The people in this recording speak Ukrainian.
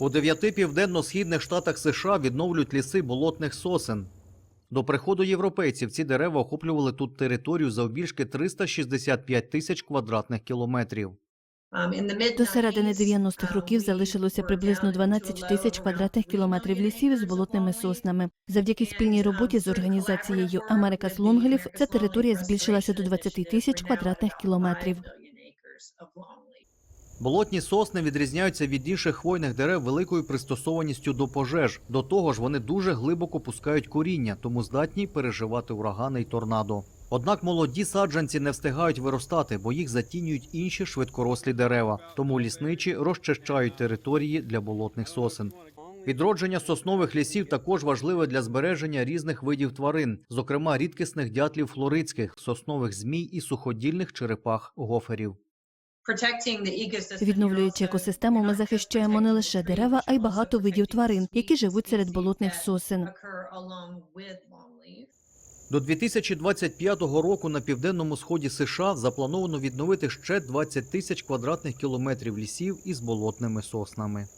У дев'яти південно-східних штатах США відновлюють ліси болотних сосен. До приходу європейців ці дерева охоплювали тут територію завбільшки 365 тисяч квадратних кілометрів. До середини 90-х років залишилося приблизно 12 тисяч квадратних кілометрів лісів із болотними соснами. Завдяки спільній роботі з організацією Америкас Лонгліф ця територія збільшилася до 20 тисяч квадратних кілометрів. Болотні сосни відрізняються від інших хвойних дерев великою пристосованістю до пожеж. До того ж, вони дуже глибоко пускають коріння, тому здатні переживати урагани й торнадо. Однак молоді саджанці не встигають виростати, бо їх затінюють інші швидкорослі дерева. Тому лісничі розчищають території для болотних сосен. Відродження соснових лісів також важливе для збереження різних видів тварин, зокрема рідкісних дятлів флоридських, соснових змій і суходільних черепах гоферів. Відновлюючи екосистему, ми захищаємо не лише дерева, а й багато видів тварин, які живуть серед болотних сосен. До 2025 року на південному сході США заплановано відновити ще 20 тисяч квадратних кілометрів лісів із болотними соснами.